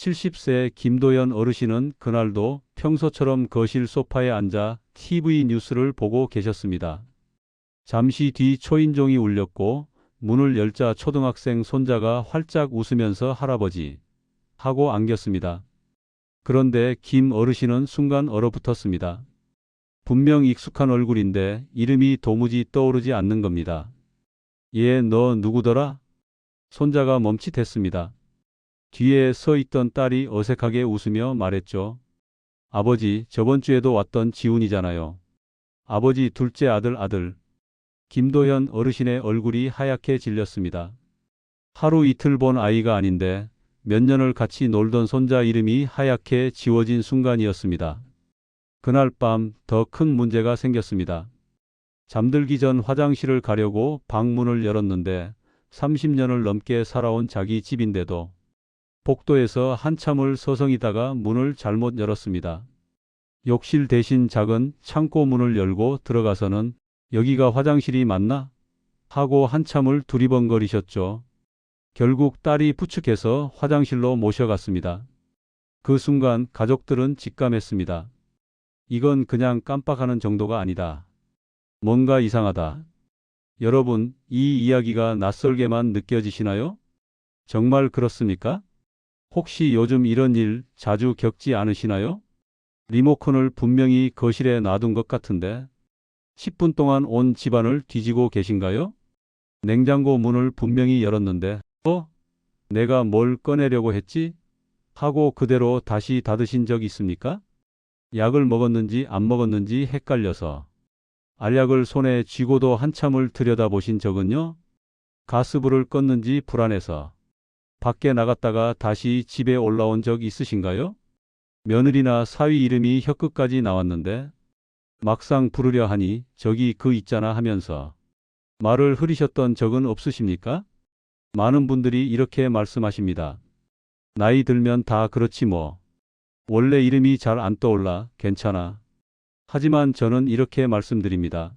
70세 김도연 어르신은 그날도 평소처럼 거실 소파에 앉아 TV 뉴스를 보고 계셨습니다. 잠시 뒤 초인종이 울렸고 문을 열자 초등학생 손자가 활짝 웃으면서 할아버지 하고 안겼습니다. 그런데 김 어르신은 순간 얼어붙었습니다. 분명 익숙한 얼굴인데 이름이 도무지 떠오르지 않는 겁니다. 얘 너 누구더라? 손자가 멈칫했습니다. 뒤에 서 있던 딸이 어색하게 웃으며 말했죠. 아버지, 저번 주에도 왔던 지훈이잖아요. 아버지 둘째 아들 아들. 김도현 어르신의 얼굴이 하얗게 질렸습니다. 하루 이틀 본 아이가 아닌데 몇 년을 같이 놀던 손자 이름이 하얗게 지워진 순간이었습니다. 그날 밤 더 큰 문제가 생겼습니다. 잠들기 전 화장실을 가려고 방문을 열었는데 30년을 넘게 살아온 자기 집인데도 복도에서 한참을 서성이다가 문을 잘못 열었습니다. 욕실 대신 작은 창고 문을 열고 들어가서는 여기가 화장실이 맞나? 하고 한참을 두리번거리셨죠. 결국 딸이 부축해서 화장실로 모셔갔습니다. 그 순간 가족들은 직감했습니다. 이건 그냥 깜빡하는 정도가 아니다. 뭔가 이상하다. 여러분, 이 이야기가 낯설게만 느껴지시나요? 정말 그렇습니까? 혹시 요즘 이런 일 자주 겪지 않으시나요? 리모컨을 분명히 거실에 놔둔 것 같은데 10분 동안 온 집안을 뒤지고 계신가요? 냉장고 문을 분명히 열었는데 어? 내가 뭘 꺼내려고 했지? 하고 그대로 다시 닫으신 적 있습니까? 약을 먹었는지 안 먹었는지 헷갈려서 알약을 손에 쥐고도 한참을 들여다보신 적은요? 가스불을 껐는지 불안해서 밖에 나갔다가 다시 집에 올라온 적 있으신가요? 며느리나 사위 이름이 혀끝까지 나왔는데 막상 부르려 하니 저기 그 있잖아 하면서 말을 흐리셨던 적은 없으십니까? 많은 분들이 이렇게 말씀하십니다. 나이 들면 다 그렇지 뭐. 원래 이름이 잘 안 떠올라 괜찮아. 하지만 저는 이렇게 말씀드립니다.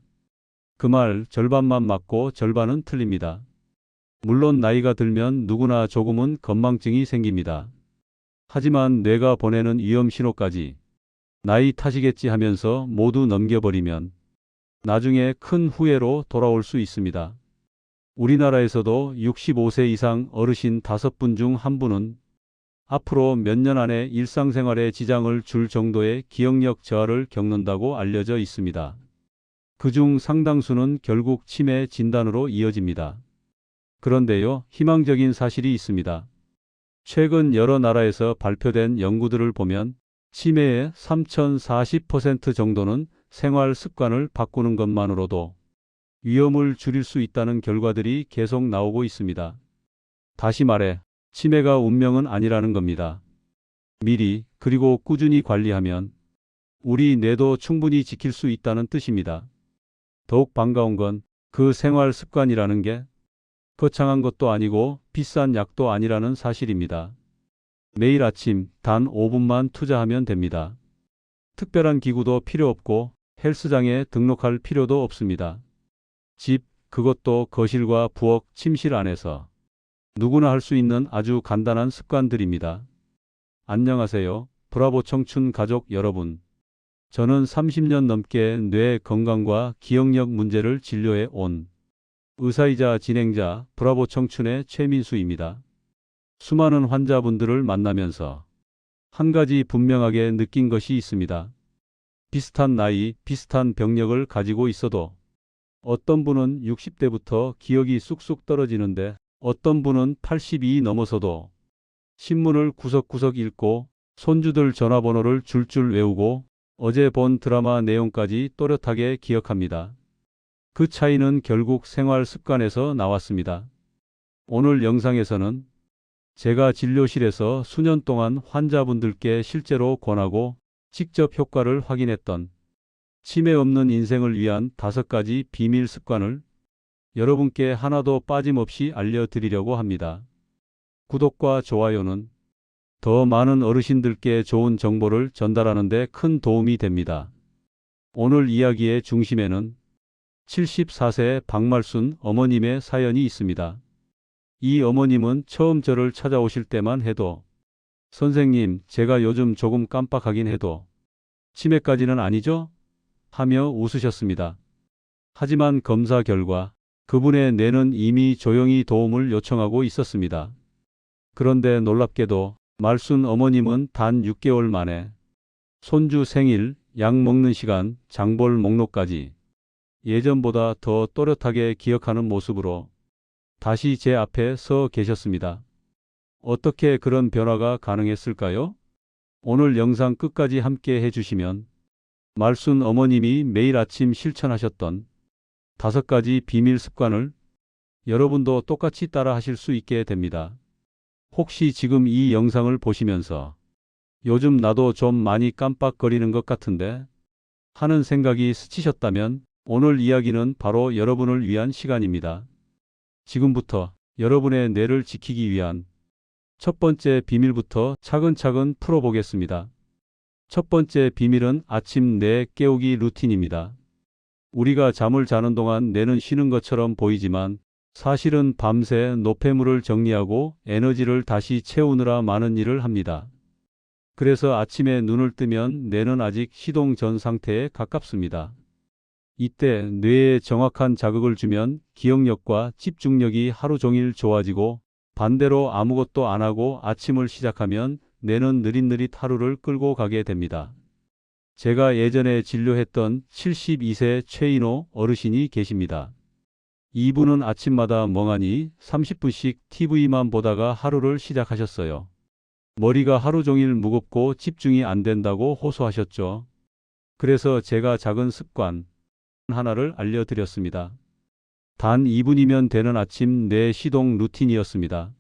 그 말 절반만 맞고 절반은 틀립니다. 물론 나이가 들면 누구나 조금은 건망증이 생깁니다. 하지만 뇌가 보내는 위험 신호까지 나이 탓이겠지 하면서 모두 넘겨버리면 나중에 큰 후회로 돌아올 수 있습니다. 우리나라에서도 65세 이상 어르신 5분 중 한 분은 앞으로 몇 년 안에 일상생활에 지장을 줄 정도의 기억력 저하를 겪는다고 알려져 있습니다. 그중 상당수는 결국 치매 진단으로 이어집니다. 그런데요, 희망적인 사실이 있습니다. 최근 여러 나라에서 발표된 연구들을 보면 치매의 3040% 정도는 생활 습관을 바꾸는 것만으로도 위험을 줄일 수 있다는 결과들이 계속 나오고 있습니다. 다시 말해, 치매가 운명은 아니라는 겁니다. 미리 그리고 꾸준히 관리하면 우리 뇌도 충분히 지킬 수 있다는 뜻입니다. 더욱 반가운 건 그 생활 습관이라는 게 거창한 것도 아니고 비싼 약도 아니라는 사실입니다. 매일 아침 단 5분만 투자하면 됩니다. 특별한 기구도 필요 없고 헬스장에 등록할 필요도 없습니다. 집, 그것도 거실과 부엌, 침실 안에서 누구나 할 수 있는 아주 간단한 습관들입니다. 안녕하세요. 브라보 청춘 가족 여러분. 저는 30년 넘게 뇌 건강과 기억력 문제를 진료해 온 의사이자 진행자 브라보 청춘의 최민수입니다. 수많은 환자분들을 만나면서 한 가지 분명하게 느낀 것이 있습니다. 비슷한 나이, 비슷한 병력을 가지고 있어도 어떤 분은 60대부터 기억이 쑥쑥 떨어지는데 어떤 분은 80이 넘어서도 신문을 구석구석 읽고 손주들 전화번호를 줄줄 외우고 어제 본 드라마 내용까지 또렷하게 기억합니다. 그 차이는 결국 생활 습관에서 나왔습니다. 오늘 영상에서는 제가 진료실에서 수년 동안 환자분들께 실제로 권하고 직접 효과를 확인했던 치매 없는 인생을 위한 다섯 가지 비밀 습관을 여러분께 하나도 빠짐없이 알려드리려고 합니다. 구독과 좋아요는 더 많은 어르신들께 좋은 정보를 전달하는 데 큰 도움이 됩니다. 오늘 이야기의 중심에는 74세 박말순 어머님의 사연이 있습니다. 이 어머님은 처음 저를 찾아오실 때만 해도 선생님, 제가 요즘 조금 깜빡하긴 해도 치매까지는 아니죠? 하며 웃으셨습니다. 하지만 검사 결과 그분의 뇌는 이미 조용히 도움을 요청하고 있었습니다. 그런데 놀랍게도 말순 어머님은 단 6개월 만에 손주 생일, 약 먹는 시간, 장볼 목록까지 예전보다 더 또렷하게 기억하는 모습으로 다시 제 앞에 서 계셨습니다. 어떻게 그런 변화가 가능했을까요? 오늘 영상 끝까지 함께 해주시면 말순 어머님이 매일 아침 실천하셨던 다섯 가지 비밀 습관을 여러분도 똑같이 따라 하실 수 있게 됩니다. 혹시 지금 이 영상을 보시면서 요즘 나도 좀 많이 깜빡거리는 것 같은데 하는 생각이 스치셨다면 오늘 이야기는 바로 여러분을 위한 시간입니다. 지금부터 여러분의 뇌를 지키기 위한 첫 번째 비밀부터 차근차근 풀어보겠습니다. 첫 번째 비밀은 아침 뇌 깨우기 루틴입니다. 우리가 잠을 자는 동안 뇌는 쉬는 것처럼 보이지만 사실은 밤새 노폐물을 정리하고 에너지를 다시 채우느라 많은 일을 합니다. 그래서 아침에 눈을 뜨면 뇌는 아직 시동 전 상태에 가깝습니다. 이때 뇌에 정확한 자극을 주면 기억력과 집중력이 하루 종일 좋아지고 반대로 아무것도 안 하고 아침을 시작하면 뇌는 느릿느릿 하루를 끌고 가게 됩니다. 제가 예전에 진료했던 72세 최인호 어르신이 계십니다. 이분은 아침마다 멍하니 30분씩 TV만 보다가 하루를 시작하셨어요. 머리가 하루 종일 무겁고 집중이 안 된다고 호소하셨죠. 그래서 제가 작은 습관 하나를 알려드렸습니다. 단 2분이면 되는 아침 내 시동 루틴이었습니다.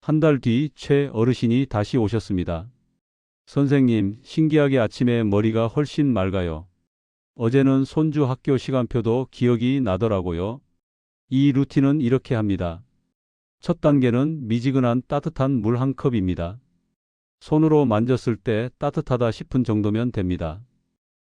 한 달 뒤 최 어르신이 다시 오셨습니다. 선생님, 신기하게 아침에 머리가 훨씬 맑아요. 어제는 손주 학교 시간표도 기억이 나더라고요. 이 루틴은 이렇게 합니다. 첫 단계는 미지근한 따뜻한 물 한 컵입니다. 손으로 만졌을 때 따뜻하다 싶은 정도면 됩니다.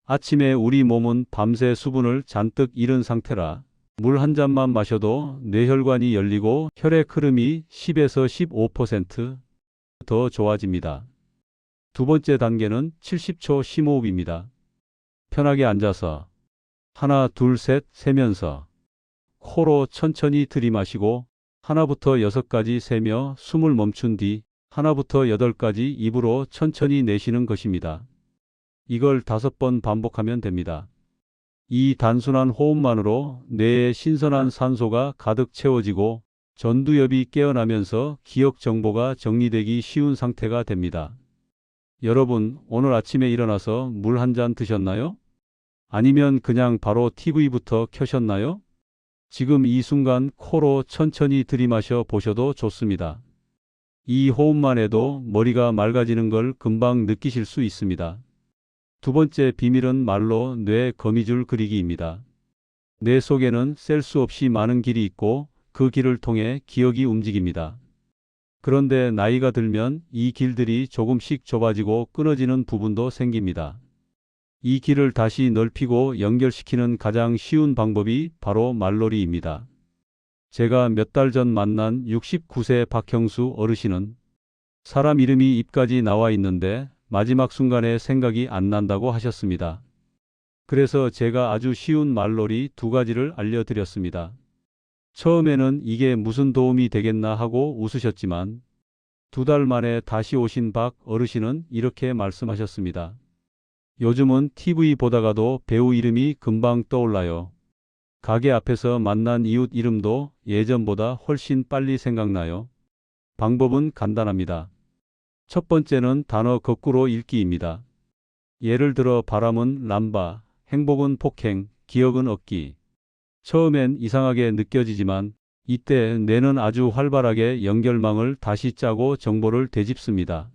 아침에 우리 몸은 밤새 수분을 잔뜩 잃은 상태라 물 한 잔만 마셔도 뇌혈관이 열리고 혈액 흐름이 10에서 15%더 좋아집니다. 두 번째 단계는 70초 심호흡입니다. 편하게 앉아서 하나, 둘, 셋 세면서 코로 천천히 들이마시고 하나부터 여섯까지 세며 숨을 멈춘 뒤 하나부터 여덟까지 입으로 천천히 내쉬는 것입니다. 이걸 다섯 번 반복하면 됩니다. 이 단순한 호흡만으로 뇌에 신선한 산소가 가득 채워지고 전두엽이 깨어나면서 기억 정보가 정리되기 쉬운 상태가 됩니다. 여러분, 오늘 아침에 일어나서 물 한 잔 드셨나요? 아니면 그냥 바로 TV부터 켜셨나요? 지금 이 순간 코로 천천히 들이마셔 보셔도 좋습니다. 이 호흡만 해도 머리가 맑아지는 걸 금방 느끼실 수 있습니다. 두 번째 비밀은 말로 뇌 거미줄 그리기입니다. 뇌 속에는 셀 수 없이 많은 길이 있고 그 길을 통해 기억이 움직입니다. 그런데 나이가 들면 이 길들이 조금씩 좁아지고 끊어지는 부분도 생깁니다. 이 길을 다시 넓히고 연결시키는 가장 쉬운 방법이 바로 말놀이입니다. 제가 몇 달 전 만난 69세 박형수 어르신은 사람 이름이 입까지 나와 있는데 마지막 순간에 생각이 안 난다고 하셨습니다. 그래서 제가 아주 쉬운 말놀이 두 가지를 알려드렸습니다. 처음에는 이게 무슨 도움이 되겠나 하고 웃으셨지만 두 달 만에 다시 오신 박 어르신은 이렇게 말씀하셨습니다. 요즘은 TV 보다가도 배우 이름이 금방 떠올라요. 가게 앞에서 만난 이웃 이름도 예전보다 훨씬 빨리 생각나요. 방법은 간단합니다. 첫 번째는 단어 거꾸로 읽기입니다. 예를 들어 바람은 람바, 행복은 폭행, 기억은 얻기. 처음엔 이상하게 느껴지지만 이때 뇌는 아주 활발하게 연결망을 다시 짜고 정보를 되짚습니다.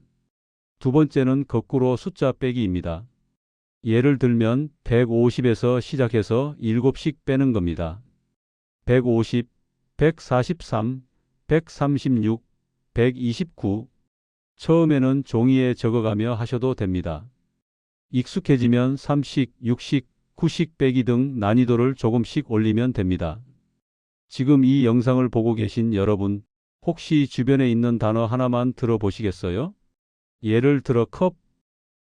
두 번째는 거꾸로 숫자 빼기입니다. 예를 들면 150에서 시작해서 7씩 빼는 겁니다. 150, 143, 136, 129. 처음에는 종이에 적어가며 하셔도 됩니다. 익숙해지면 3식, 6식, 9식 빼기 등 난이도를 조금씩 올리면 됩니다. 지금 이 영상을 보고 계신 여러분, 혹시 주변에 있는 단어 하나만 들어보시겠어요? 예를 들어 컵?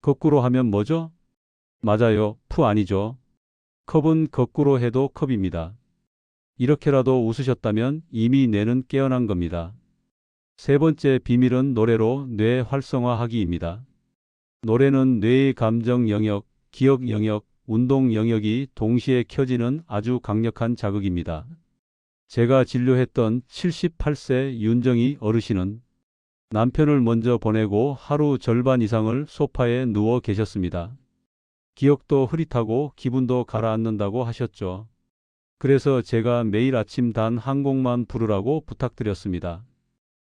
거꾸로 하면 뭐죠? 맞아요. 푸 아니죠. 컵은 거꾸로 해도 컵입니다. 이렇게라도 웃으셨다면 이미 뇌는 깨어난 겁니다. 세 번째 비밀은 노래로 뇌 활성화하기입니다. 노래는 뇌의 감정 영역, 기억 영역, 운동 영역이 동시에 켜지는 아주 강력한 자극입니다. 제가 진료했던 78세 윤정희 어르신은 남편을 먼저 보내고 하루 절반 이상을 소파에 누워 계셨습니다. 기억도 흐릿하고 기분도 가라앉는다고 하셨죠. 그래서 제가 매일 아침 단 한 곡만 부르라고 부탁드렸습니다.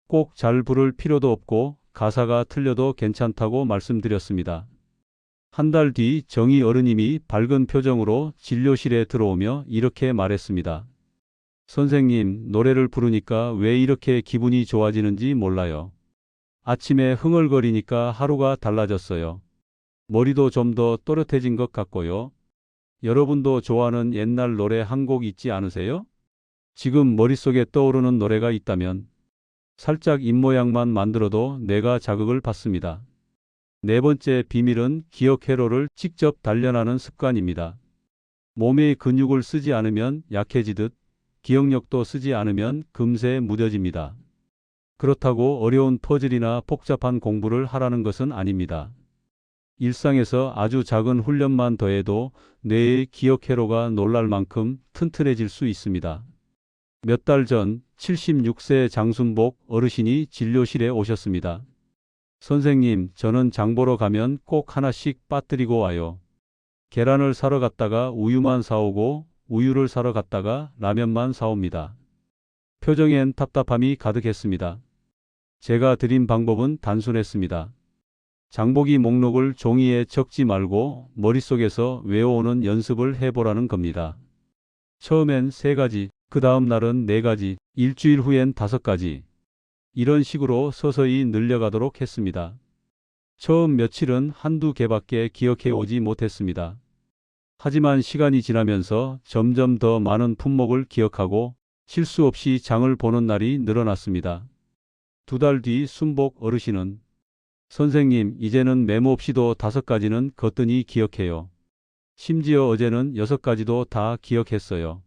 꼭 잘 부를 필요도 없고 가사가 틀려도 괜찮다고 말씀드렸습니다. 한 달 뒤 정희 어르님이 밝은 표정으로 진료실에 들어오며 이렇게 말했습니다. 선생님, 노래를 부르니까 왜 이렇게 기분이 좋아지는지 몰라요. 아침에 흥얼거리니까 하루가 달라졌어요. 머리도 좀 더 또렷해진 것 같고요. 여러분도 좋아하는 옛날 노래 한 곡 있지 않으세요? 지금 머릿속에 떠오르는 노래가 있다면 살짝 입모양만 만들어도 뇌가 자극을 받습니다. 네 번째 비밀은 기억 회로를 직접 단련하는 습관입니다. 몸의 근육을 쓰지 않으면 약해지듯 기억력도 쓰지 않으면 금세 무뎌집니다. 그렇다고 어려운 퍼즐이나 복잡한 공부를 하라는 것은 아닙니다. 일상에서 아주 작은 훈련만 더해도 뇌의 기억 회로가 놀랄 만큼 튼튼해질 수 있습니다. 몇 달 전 76세 장순복 어르신이 진료실에 오셨습니다. 선생님, 저는 장 보러 가면 꼭 하나씩 빠뜨리고 와요. 계란을 사러 갔다가 우유만 사오고 우유를 사러 갔다가 라면만 사옵니다. 표정엔 답답함이 가득했습니다. 제가 드린 방법은 단순했습니다. 장보기 목록을 종이에 적지 말고 머릿속에서 외워오는 연습을 해보라는 겁니다. 처음엔 세 가지, 그 다음 날은 네 가지, 일주일 후엔 다섯 가지. 이런 식으로 서서히 늘려가도록 했습니다. 처음 며칠은 한두 개밖에 기억해 오지 못했습니다. 하지만 시간이 지나면서 점점 더 많은 품목을 기억하고 실수 없이 장을 보는 날이 늘어났습니다. 두 달 뒤 순복 어르신은 선생님, 이제는 메모 없이도 다섯 가지는 거뜬히 기억해요. 심지어 어제는 여섯 가지도 다 기억했어요.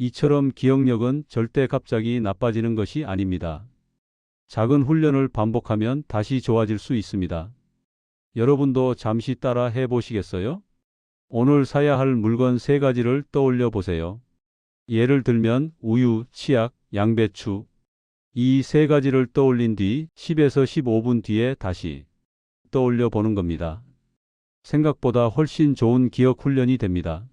이처럼 기억력은 절대 갑자기 나빠지는 것이 아닙니다. 작은 훈련을 반복하면 다시 좋아질 수 있습니다. 여러분도 잠시 따라 해 보시겠어요? 오늘 사야 할 물건 세 가지를 떠올려 보세요. 예를 들면 우유, 치약, 양배추. 이 세 가지를 떠올린 뒤 10에서 15분 뒤에 다시 떠올려 보는 겁니다. 생각보다 훨씬 좋은 기억 훈련이 됩니다.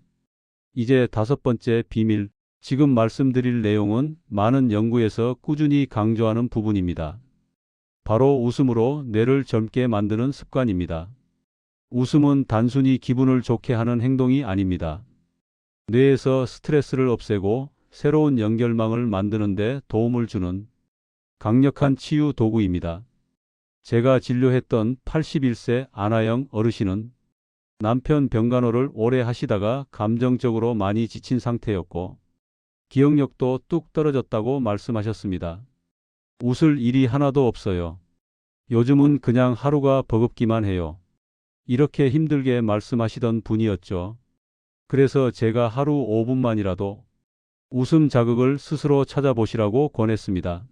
이제 다섯 번째 비밀. 지금 말씀드릴 내용은 많은 연구에서 꾸준히 강조하는 부분입니다. 바로 웃음으로 뇌를 젊게 만드는 습관입니다. 웃음은 단순히 기분을 좋게 하는 행동이 아닙니다. 뇌에서 스트레스를 없애고 새로운 연결망을 만드는데 도움을 주는 강력한 치유 도구입니다. 제가 진료했던 81세 아나영 어르신은 남편 병간호를 오래 하시다가 감정적으로 많이 지친 상태였고 기억력도 뚝 떨어졌다고 말씀하셨습니다. 웃을 일이 하나도 없어요. 요즘은 그냥 하루가 버겁기만 해요. 이렇게 힘들게 말씀하시던 분이었죠. 그래서 제가 하루 5분만이라도 웃음 자극을 스스로 찾아보시라고 권했습니다.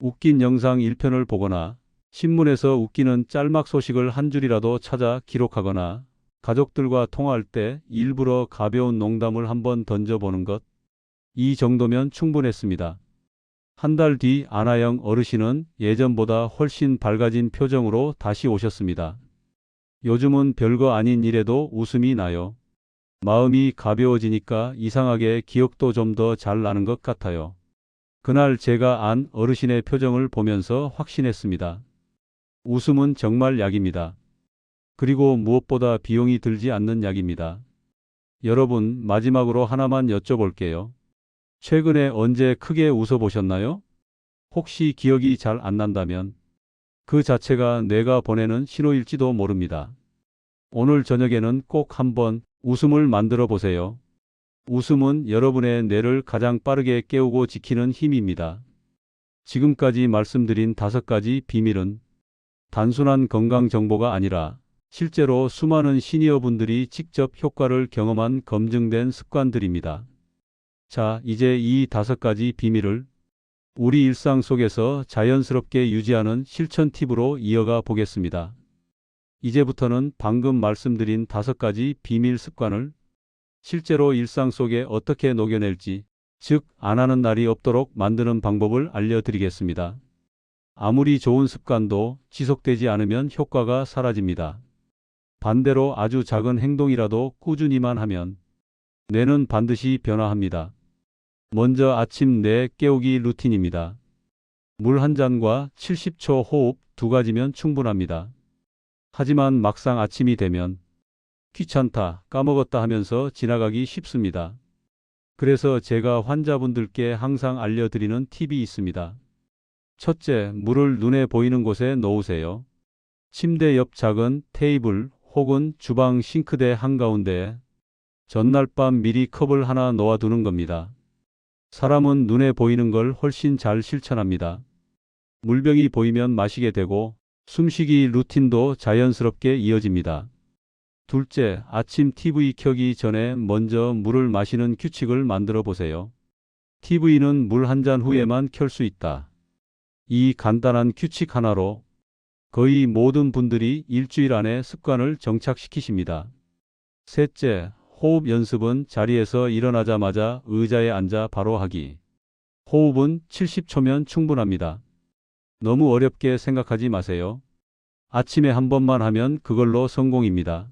웃긴 영상 1편을 보거나 신문에서 웃기는 짤막 소식을 한 줄이라도 찾아 기록하거나 가족들과 통화할 때 일부러 가벼운 농담을 한번 던져보는 것. 이 정도면 충분했습니다. 한 달 뒤 아나영 어르신은 예전보다 훨씬 밝아진 표정으로 다시 오셨습니다. 요즘은 별거 아닌 일에도 웃음이 나요. 마음이 가벼워지니까 이상하게 기억도 좀 더 잘 나는 것 같아요. 그날 제가 안 어르신의 표정을 보면서 확신했습니다. 웃음은 정말 약입니다. 그리고 무엇보다 비용이 들지 않는 약입니다. 여러분, 마지막으로 하나만 여쭤볼게요. 최근에 언제 크게 웃어보셨나요? 혹시 기억이 잘 안 난다면 그 자체가 뇌가 보내는 신호일지도 모릅니다. 오늘 저녁에는 꼭 한번 웃음을 만들어 보세요. 웃음은 여러분의 뇌를 가장 빠르게 깨우고 지키는 힘입니다. 지금까지 말씀드린 다섯 가지 비밀은 단순한 건강 정보가 아니라 실제로 수많은 시니어 분들이 직접 효과를 경험한 검증된 습관들입니다. 자, 이제 이 다섯 가지 비밀을 우리 일상 속에서 자연스럽게 유지하는 실천 팁으로 이어가 보겠습니다. 이제부터는 방금 말씀드린 다섯 가지 비밀 습관을 실제로 일상 속에 어떻게 녹여낼지, 즉, 안 하는 날이 없도록 만드는 방법을 알려드리겠습니다. 아무리 좋은 습관도 지속되지 않으면 효과가 사라집니다. 반대로 아주 작은 행동이라도 꾸준히만 하면 뇌는 반드시 변화합니다. 먼저 아침 뇌 깨우기 루틴입니다. 물 한 잔과 70초 호흡 두 가지면 충분합니다. 하지만 막상 아침이 되면 귀찮다, 까먹었다 하면서 지나가기 쉽습니다. 그래서 제가 환자분들께 항상 알려드리는 팁이 있습니다. 첫째, 물을 눈에 보이는 곳에 놓으세요. 침대 옆 작은 테이블 혹은 주방 싱크대 한가운데에 전날 밤 미리 컵을 하나 놓아두는 겁니다. 사람은 눈에 보이는 걸 훨씬 잘 실천합니다. 물병이 보이면 마시게 되고 숨쉬기 루틴도 자연스럽게 이어집니다. 둘째, 아침 TV 켜기 전에 먼저 물을 마시는 규칙을 만들어 보세요. TV는 물 한 잔 후에만 켤 수 있다. 이 간단한 규칙 하나로 거의 모든 분들이 일주일 안에 습관을 정착시키십니다. 셋째, 호흡 연습은 자리에서 일어나자마자 의자에 앉아 바로 하기. 호흡은 70초면 충분합니다. 너무 어렵게 생각하지 마세요. 아침에 한 번만 하면 그걸로 성공입니다.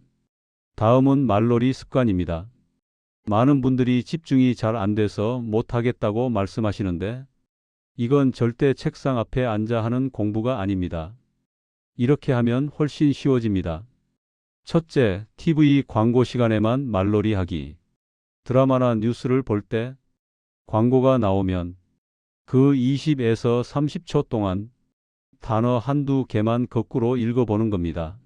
다음은 말놀이 습관입니다. 많은 분들이 집중이 잘 안 돼서 못하겠다고 말씀하시는데 이건 절대 책상 앞에 앉아 하는 공부가 아닙니다. 이렇게 하면 훨씬 쉬워집니다. 첫째, TV 광고 시간에만 말놀이 하기. 드라마나 뉴스를 볼 때 광고가 나오면 그 20에서 30초 동안 단어 한두 개만 거꾸로 읽어보는 겁니다.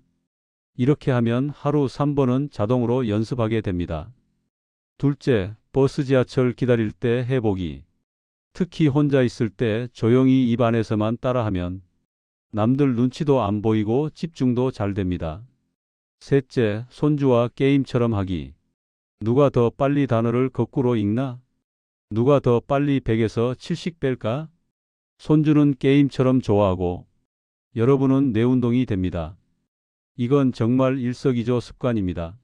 이렇게 하면 하루 3번은 자동으로 연습하게 됩니다. 둘째, 버스 지하철 기다릴 때 해보기. 특히 혼자 있을 때 조용히 입 안에서만 따라하면 남들 눈치도 안 보이고 집중도 잘 됩니다. 셋째, 손주와 게임처럼 하기. 누가 더 빨리 단어를 거꾸로 읽나? 누가 더 빨리 100에서 70 뺄까? 손주는 게임처럼 좋아하고 여러분은 뇌 운동이 됩니다. 이건 정말 일석이조 습관입니다.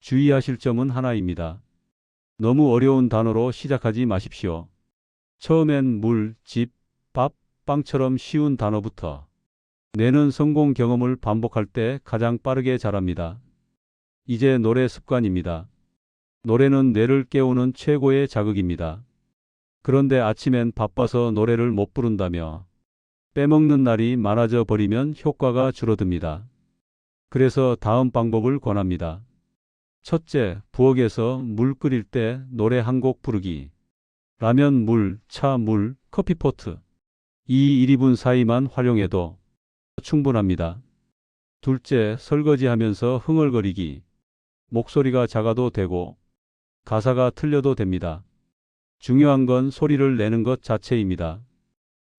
주의하실 점은 하나입니다. 너무 어려운 단어로 시작하지 마십시오. 처음엔 물, 집, 밥, 빵처럼 쉬운 단어부터. 뇌는 성공 경험을 반복할 때 가장 빠르게 자랍니다. 이제 노래 습관입니다. 노래는 뇌를 깨우는 최고의 자극입니다. 그런데 아침엔 바빠서 노래를 못 부른다며 빼먹는 날이 많아져 버리면 효과가 줄어듭니다. 그래서 다음 방법을 권합니다. 첫째, 부엌에서 물 끓일 때 노래 한 곡 부르기. 라면 물, 차 물, 커피포트. 이 1, 2분 사이만 활용해도 충분합니다. 둘째, 설거지하면서 흥얼거리기. 목소리가 작아도 되고 가사가 틀려도 됩니다. 중요한 건 소리를 내는 것 자체입니다.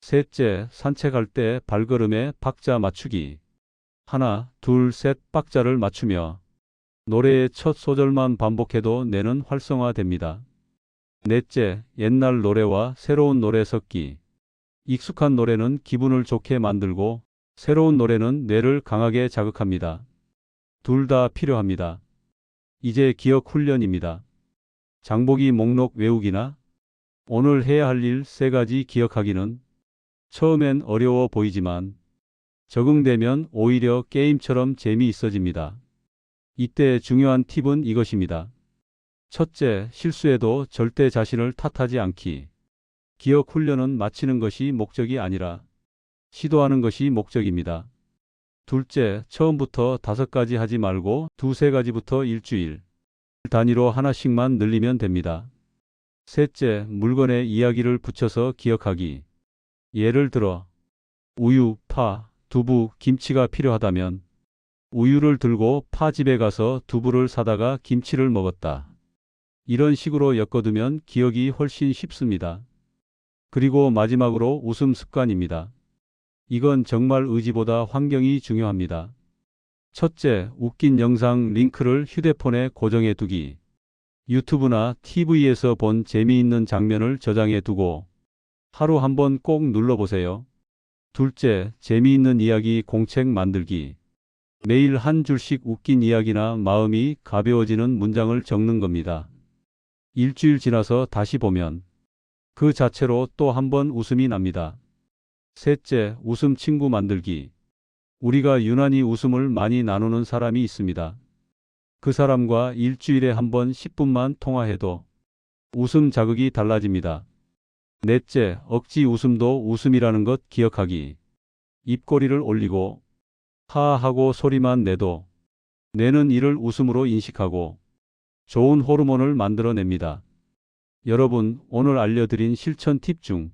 셋째, 산책할 때 발걸음에 박자 맞추기. 하나, 둘, 셋 박자를 맞추며 노래의 첫 소절만 반복해도 뇌는 활성화됩니다. 넷째, 옛날 노래와 새로운 노래 섞기. 익숙한 노래는 기분을 좋게 만들고 새로운 노래는 뇌를 강하게 자극합니다. 둘 다 필요합니다. 이제 기억 훈련입니다. 장보기 목록 외우기나 오늘 해야 할 일 세 가지 기억하기는 처음엔 어려워 보이지만 적응되면 오히려 게임처럼 재미있어집니다. 이때 중요한 팁은 이것입니다. 첫째, 실수해도 절대 자신을 탓하지 않기. 기억 훈련은 마치는 것이 목적이 아니라 시도하는 것이 목적입니다. 둘째, 처음부터 다섯 가지 하지 말고 두세 가지부터 일주일 단위로 하나씩만 늘리면 됩니다. 셋째, 물건에 이야기를 붙여서 기억하기. 예를 들어, 우유, 파, 두부, 김치가 필요하다면 우유를 들고 파집에 가서 두부를 사다가 김치를 먹었다. 이런 식으로 엮어두면 기억이 훨씬 쉽습니다. 그리고 마지막으로 웃음 습관입니다. 이건 정말 의지보다 환경이 중요합니다. 첫째, 웃긴 영상 링크를 휴대폰에 고정해 두기. 유튜브나 TV에서 본 재미있는 장면을 저장해 두고 하루 한 번 꼭 눌러보세요. 둘째, 재미있는 이야기 공책 만들기. 매일 한 줄씩 웃긴 이야기나 마음이 가벼워지는 문장을 적는 겁니다. 일주일 지나서 다시 보면 그 자체로 또 한 번 웃음이 납니다. 셋째, 웃음 친구 만들기. 우리가 유난히 웃음을 많이 나누는 사람이 있습니다. 그 사람과 일주일에 한 번 10분만 통화해도 웃음 자극이 달라집니다. 넷째, 억지 웃음도 웃음이라는 것 기억하기. 입꼬리를 올리고 하하하고 소리만 내도 뇌는 이를 웃음으로 인식하고 좋은 호르몬을 만들어냅니다. 여러분, 오늘 알려드린 실천 팁 중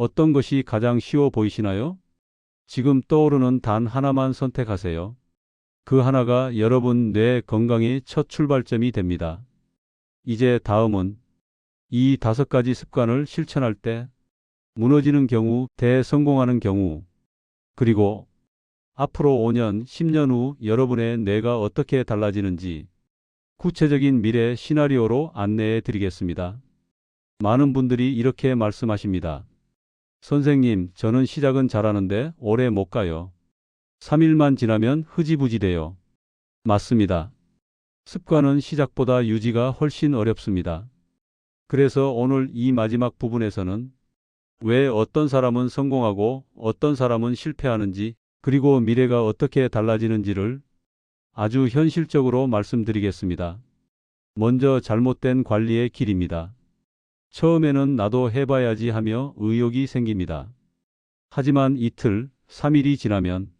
어떤 것이 가장 쉬워 보이시나요? 지금 떠오르는 단 하나만 선택하세요. 그 하나가 여러분 뇌 건강의 첫 출발점이 됩니다. 이제 다음은 이 다섯 가지 습관을 실천할 때 무너지는 경우, 대성공하는 경우, 그리고 앞으로 5년, 10년 후 여러분의 뇌가 어떻게 달라지는지 구체적인 미래 시나리오로 안내해 드리겠습니다. 많은 분들이 이렇게 말씀하십니다. 선생님, 저는 시작은 잘하는데 오래 못 가요. 3일만 지나면 흐지부지 돼요. 맞습니다. 습관은 시작보다 유지가 훨씬 어렵습니다. 그래서 오늘 이 마지막 부분에서는 왜 어떤 사람은 성공하고 어떤 사람은 실패하는지 그리고 미래가 어떻게 달라지는지를 아주 현실적으로 말씀드리겠습니다. 먼저 잘못된 관리의 길입니다. 처음에는 나도 해봐야지 하며 의욕이 생깁니다. 하지만 이틀, 3일이 지나면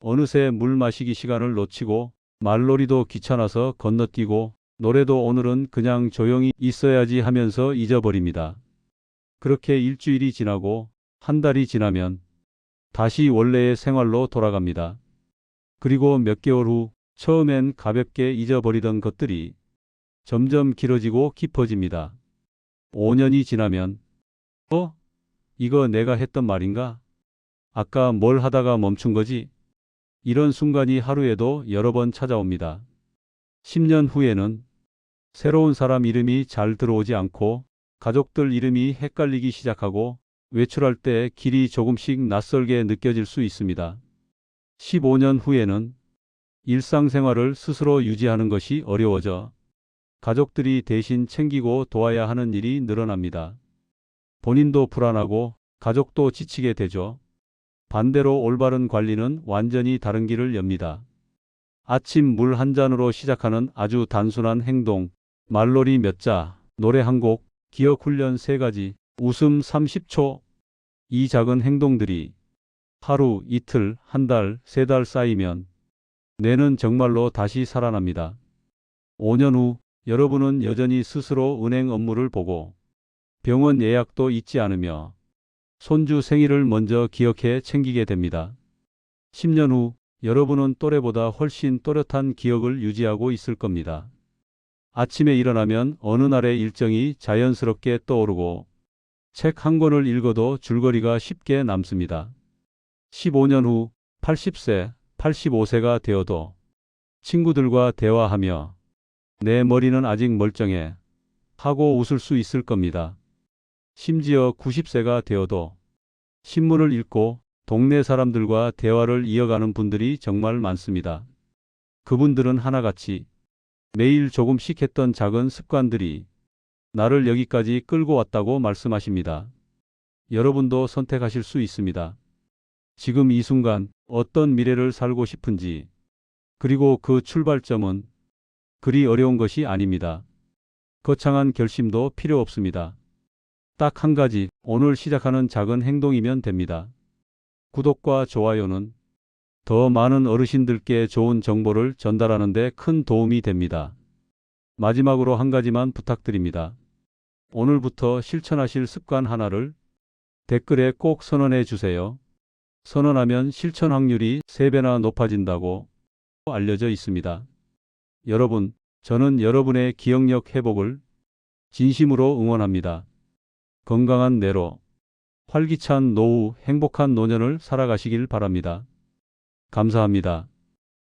어느새 물 마시기 시간을 놓치고 말놀이도 귀찮아서 건너뛰고 노래도 오늘은 그냥 조용히 있어야지 하면서 잊어버립니다. 그렇게 일주일이 지나고 한 달이 지나면 다시 원래의 생활로 돌아갑니다. 그리고 몇 개월 후 처음엔 가볍게 잊어버리던 것들이 점점 길어지고 깊어집니다. 5년이 지나면 어? 이거 내가 했던 말인가? 아까 뭘 하다가 멈춘 거지? 이런 순간이 하루에도 여러 번 찾아옵니다. 10년 후에는 새로운 사람 이름이 잘 들어오지 않고 가족들 이름이 헷갈리기 시작하고 외출할 때 길이 조금씩 낯설게 느껴질 수 있습니다. 15년 후에는 일상생활을 스스로 유지하는 것이 어려워져 가족들이 대신 챙기고 도와야 하는 일이 늘어납니다. 본인도 불안하고 가족도 지치게 되죠. 반대로 올바른 관리는 완전히 다른 길을 엽니다. 아침 물 한 잔으로 시작하는 아주 단순한 행동, 말놀이 몇 자, 노래 한 곡, 기억 훈련 세 가지, 웃음 30초. 이 작은 행동들이 하루, 이틀, 한 달, 세 달 쌓이면 뇌는 정말로 다시 살아납니다. 5년 후 여러분은 여전히 스스로 은행 업무를 보고 병원 예약도 잊지 않으며 손주 생일을 먼저 기억해 챙기게 됩니다. 10년 후 여러분은 또래보다 훨씬 또렷한 기억을 유지하고 있을 겁니다. 아침에 일어나면 어느 날의 일정이 자연스럽게 떠오르고 책 한 권을 읽어도 줄거리가 쉽게 남습니다. 15년 후 80세, 85세가 되어도 친구들과 대화하며 내 머리는 아직 멀쩡해 하고 웃을 수 있을 겁니다. 심지어 90세가 되어도 신문을 읽고 동네 사람들과 대화를 이어가는 분들이 정말 많습니다. 그분들은 하나같이 매일 조금씩 했던 작은 습관들이 나를 여기까지 끌고 왔다고 말씀하십니다. 여러분도 선택하실 수 있습니다. 지금 이 순간 어떤 미래를 살고 싶은지, 그리고 그 출발점은 그리 어려운 것이 아닙니다. 거창한 결심도 필요 없습니다. 딱 한 가지, 오늘 시작하는 작은 행동이면 됩니다. 구독과 좋아요는 더 많은 어르신들께 좋은 정보를 전달하는 데 큰 도움이 됩니다. 마지막으로 한 가지만 부탁드립니다. 오늘부터 실천하실 습관 하나를 댓글에 꼭 선언해 주세요. 선언하면 실천 확률이 3배나 높아진다고 알려져 있습니다. 여러분, 저는 여러분의 기억력 회복을 진심으로 응원합니다. 건강한 뇌로 활기찬 노후, 행복한 노년을 살아가시길 바랍니다. 감사합니다.